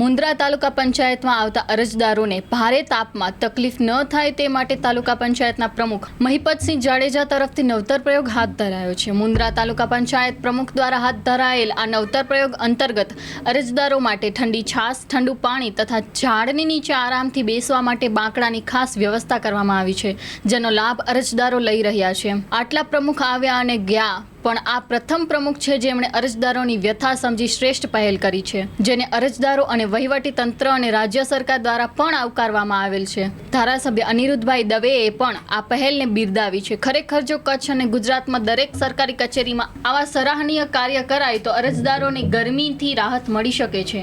મુન્દ્રા તાલુકા પંચાયતમાં આવતા અરજદારોને ભારે તાપમાં તકલીફ ન થાય તે માટે તાલુકા પંચાયતના પ્રમુખ મહિપતસિંહ જાડેજા તરફથી નવતર પ્રયોગ હાથ ધરાયો છે. મુન્દ્રા તાલુકા પંચાયત પ્રમુખ દ્વારા હાથ ધરાયેલ આ નવતર પ્રયોગ અંતર્ગત અરજદારો માટે ઠંડી છાશ ઠંડુ પાણી તથા ઝાડની નીચે આરામથી બેસવા માટે બાંકડાની ખાસ વ્યવસ્થા કરવામાં આવી છે, જેનો લાભ અરજદારો લઈ રહ્યા છે. આટલા પ્રમુખ આવ્યા અને ગયા. પણ આ પ્રથમ પ્રમુખ છે જેમણે અરજદારોની વ્યથા સમજી શ્રેષ્ઠ પહેલ કરી છે, જેને અરજદારો અને વહીવટી તંત્ર અને રાજ્ય સરકાર દ્વારા પણ આવકારવામાં આવેલ છે. ધારાસભ્ય અનિરુદ્ધભાઈ દવેએ પણ આ પહેલને બિરદાવી છે. ખરેખર જો કચ્છ અને ગુજરાતમાં દરેક સરકારી કચેરીમાં આવા સરાહનીય કાર્ય કરાય તો અરજદારોને ગરમીથી રાહત મળી શકે છે.